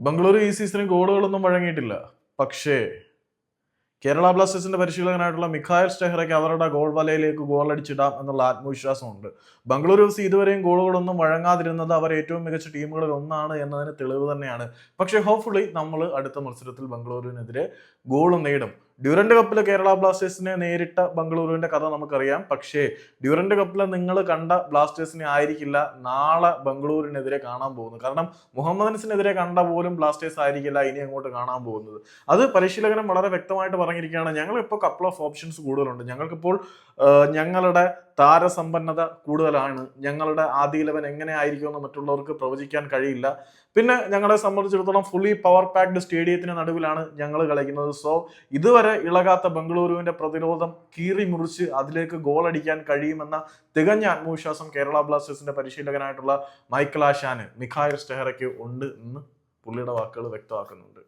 ബംഗളൂരു ഈ സീസണിൽ ഗോളുകളൊന്നും വഴങ്ങിയിട്ടില്ല. പക്ഷേ കേരള ബ്ലാസ്റ്റേഴ്സിന്റെ പരിശീലകനായിട്ടുള്ള മിഖായൽ സ്റ്റെഹ്റയ്ക്ക് അവരുടെ ഗോൾ വലയിലേക്ക് ഗോൾ അടിച്ചിടാം എന്നുള്ള ആത്മവിശ്വാസമുണ്ട്. ബംഗളൂരു എഫ് സി ഇതുവരെയും ഗോളുകളൊന്നും വഴങ്ങാതിരുന്നത് അവർ ഏറ്റവും മികച്ച ടീമുകളിൽ ഒന്നാണ് എന്നതിന് തെളിവ് തന്നെയാണ്. പക്ഷേ ഹോപ്പ്ഫുള്ളി നമ്മൾ അടുത്ത മത്സരത്തിൽ ബംഗളൂരുവിനെതിരെ ഗോൾ നേടും. ഡ്യൂറന്റ് കപ്പിൽ കേരള ബ്ലാസ്റ്റേഴ്സിനെ നേരിട്ട ബംഗളൂരുവിന്റെ കഥ നമുക്കറിയാം. പക്ഷേ ഡ്യൂറന്റ് കപ്പിൽ നിങ്ങൾ കണ്ട ബ്ലാസ്റ്റേഴ്സിനെ ആയിരിക്കില്ല നാളെ ബംഗളൂരിനെതിരെ കാണാൻ പോകുന്നത്. കാരണം മുഹമ്മദൻസിനെതിരെ കണ്ട പോലും ബ്ലാസ്റ്റേഴ്സ് ആയിരിക്കില്ല ഇനി അങ്ങോട്ട് കാണാൻ പോകുന്നത്. അത് പരിശീലകനും വളരെ വ്യക്തമായിട്ട് പറഞ്ഞിരിക്കുകയാണ്. ഞങ്ങൾ ഇപ്പോൾ കപ്പിൾ ഓഫ് ഓപ്ഷൻസ് കൂടുതലുണ്ട്. ഞങ്ങൾക്കിപ്പോൾ ഞങ്ങളുടെ താരസമ്പന്നത കൂടുതലാണ്. ഞങ്ങളുടെ ആദ്യ ഇലവൻ എങ്ങനെ ആയിരിക്കുമെന്ന് മറ്റുള്ളവർക്ക് പ്രവചിക്കാൻ കഴിയില്ല. പിന്നെ ഞങ്ങളെ സംബന്ധിച്ചിടത്തോളം ഫുള്ളി പവർ പാക്ഡ് സ്റ്റേഡിയത്തിന് നടുവിലാണ് ഞങ്ങൾ കളിക്കുന്നത്. സോ ഇതുവരെ ഇളകാത്ത ബംഗളൂരുവിന്റെ പ്രതിരോധം കീറി മുറിച്ച് അതിലേക്ക് ഗോൾ അടിക്കാൻ കഴിയുമെന്ന തികഞ്ഞ ആത്മവിശ്വാസം കേരള ബ്ലാസ്റ്റേഴ്സിന്റെ പരിശീലകനായിട്ടുള്ള മൈക്കിൾ ആശാന് മിഖായൽ സ്റ്റെഹറയ്ക്ക് ഉണ്ട് എന്ന് പുള്ളിയുടെ വാക്കുകൾ വ്യക്തമാക്കുന്നുണ്ട്.